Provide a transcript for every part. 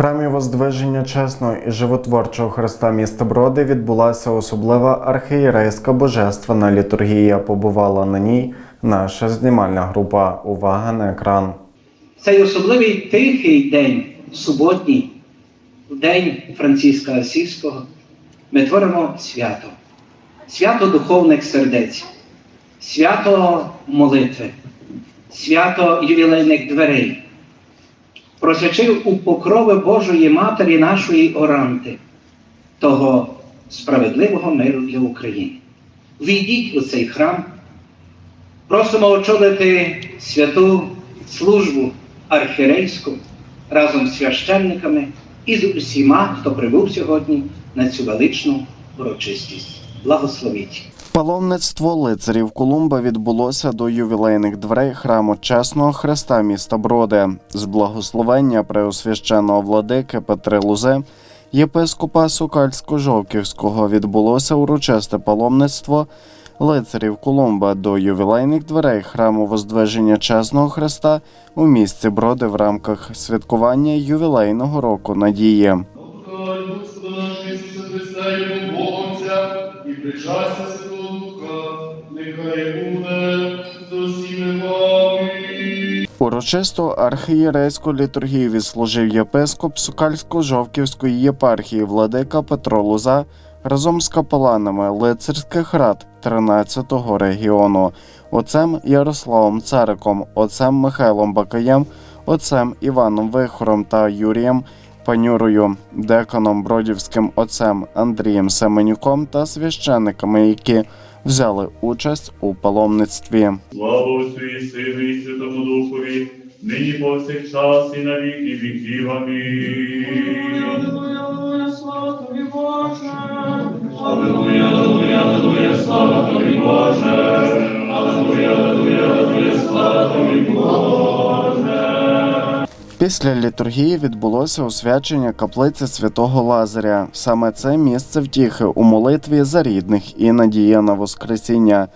храмі Воздвиження чесного і животворчого Христа міста Броди відбулася особлива архієрейська божественна літургія. Побувала на ній наша знімальна група. Увага на екран. Цей особливий тихий день, суботній, день Франциска Асійського, ми творимо свято. Свято духовних сердець, свято молитви, свято ювілейних дверей. Просячив у покрови Божої Матері нашої Оранти, того справедливого миру для України. Війдіть у цей храм, просимо очолити святу службу архірейську разом з священниками і з усіма, хто прибув сьогодні на цю величну урочистість. Благословіть! Паломництво лицарів Колумба відбулося до ювілейних дверей храму Чесного Христа міста Броди з благословення преосвященого владики Петри Лузе, єпископа Сукальсько-Жовківського відбулося урочисте паломництво лицарів Колумба до ювілейних дверей храму Воздвиження Чесного Христа у місті Броди в рамках святкування ювілейного року надії. Богоця, і причастя Урочисто архієрейську літургію відслужив єпископ Сукальсько-Жовківської єпархії владика Петро Луза разом з капеланами лицарських рад 13-го регіону, отцем Ярославом Цариком, отцем Михайлом Бакаєм, отцем Іваном Вихором та Юрієм Панюрою, деканом Бродівським отцем Андрієм Семенюком та священниками, які взяли участь у паломництві. Слава Отцю і Сину і Святому Духові, нині повсякчас і на віки віків. Амінь. Аллилуйя, слава тобі, Боже. Аллилуйя, аллилуйя, аллилуйя, слава тобі, Боже. Після літургії відбулося освячення каплиці святого Лазаря. Саме це місце втіхи у молитві за рідних і надія на Воскресіння.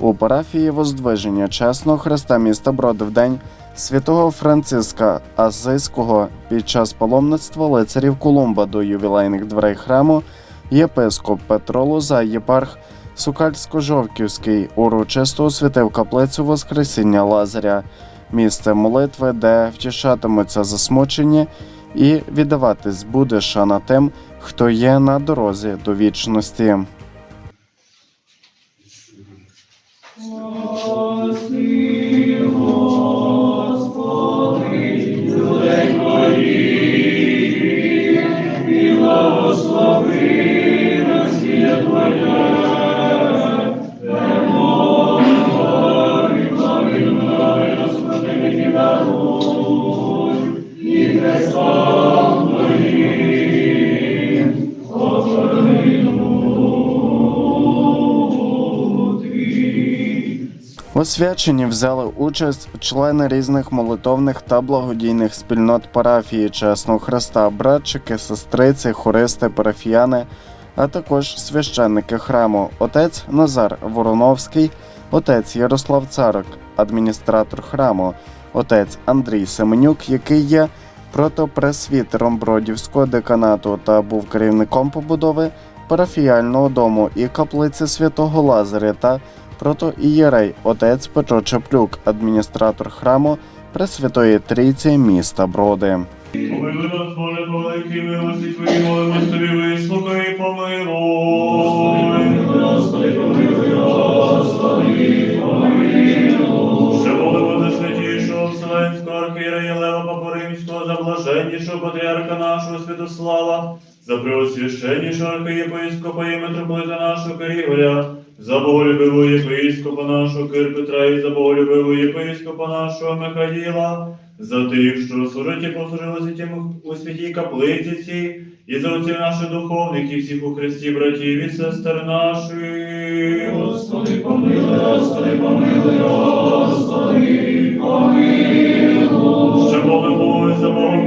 У парафії Воздвиження Чесного Христа міста Броди в день святого Франциска Азийського під час паломництва лицарів Колумба до ювілейних дверей храму єпископ Петро Лоза, єпарх Сукальсько-Жовківський урочисто освятив каплицю Воскресіння Лазаря місце молитви, де втішатимуться засмучені, і віддаватись буде шана тим, хто є на дорозі до вічності. В освяченні взяли участь члени різних молитовних та благодійних спільнот парафії Чесного Христа, братчики, сестриці, хористи, парафіяни, а також священники храму, отець Назар Вороновський, отець Ярослав Царик, адміністратор храму, отець Андрій Семенюк, який є протопресвітером Бродівського деканату та був керівником побудови парафіяльного дому і каплиці святого Лазаря та протоієрей отець Петро Чаплюк, адміністратор храму Пресвятої Трійці міста Броди. Помилуй нас, Боже, по великій милості Твоїй, молимось Тобі, вислухай і помилуй. Господи, помилуй, Господи, помилуй. Ще молимо за святішого Вселенського архієрея Лева Папу Римського, за блаженнішого патріарха нашого Святослава, за преосвященнішого архієпископа і митрополита нашого Киригоря, за боголюбивого єпископа нашого Кир Петра і за боголюбивого єпископа нашого Михаїла, за тих, що служить і послужили у святій каплиці і за отців наших духовних і всіх у Христі братів і сестер наших. Господи, помилуй, Господи, помилуй, Господи, помилуй.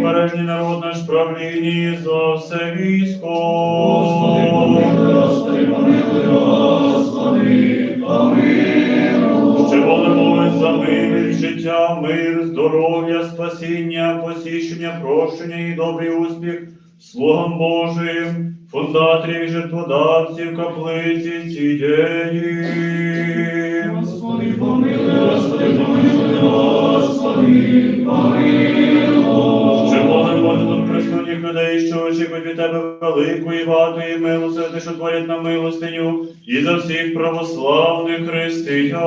Богом народ наш правлінні за все військо. Господи, помилуй, Господи, помилуй, Господи, помилуй. Ще молимо за мир, життя життя, мир, здоров'я, спасіння, посіщення, прощення і добрий успіх слугам Божим, фундаторів і жертводавців каплиці цієї. Господи, помилуй, Господи, помилуй, Господи, великої багатої милосерди, що творять на милостиню, і за всіх православних християн.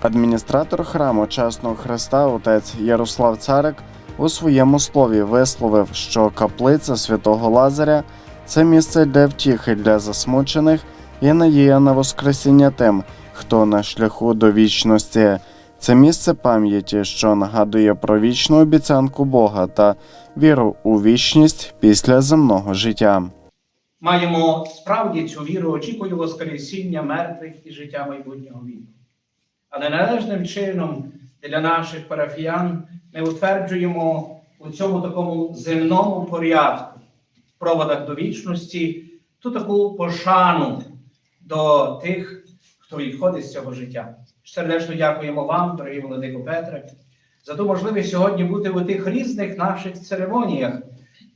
Адміністратор храму Чесного Христа, отець Ярослав Царик, у своєму слові висловив, що каплиця святого Лазаря це місце для втіхи для засмучених і надія на Воскресіння тим, хто на шляху до вічності. Це місце пам'яті, що нагадує про вічну обіцянку Бога та віру у вічність після земного життя. маємо справді цю віру, очікую Воскресіння мертвих і життя майбутнього віку. Але належним чином для наших парафіян ми утверджуємо у цьому такому земному порядку, в проводах до вічності, ту таку пошану до тих, хто відходить з цього життя. Сердечно дякуємо вам, дорогі Володико Петре, за ту можливість сьогодні бути у тих різних наших церемоніях.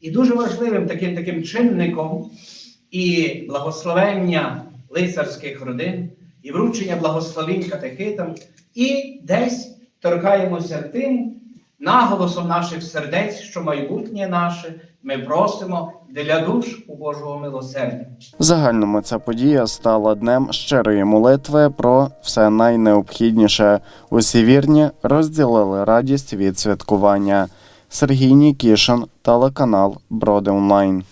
І дуже важливим таким таким чинником і благословення лицарських родин, і вручення благословінь катехитам, і десь торкаємося тим наголосом наших сердець, що майбутнє наше ми просимо для душ у Божого милосердя. Загальному ця подія стала днем щирої молитви про все найнеобхідніше. Усі вірні розділили радість від святкування. Сергій Нікішин, телеканал Броди Онлайн.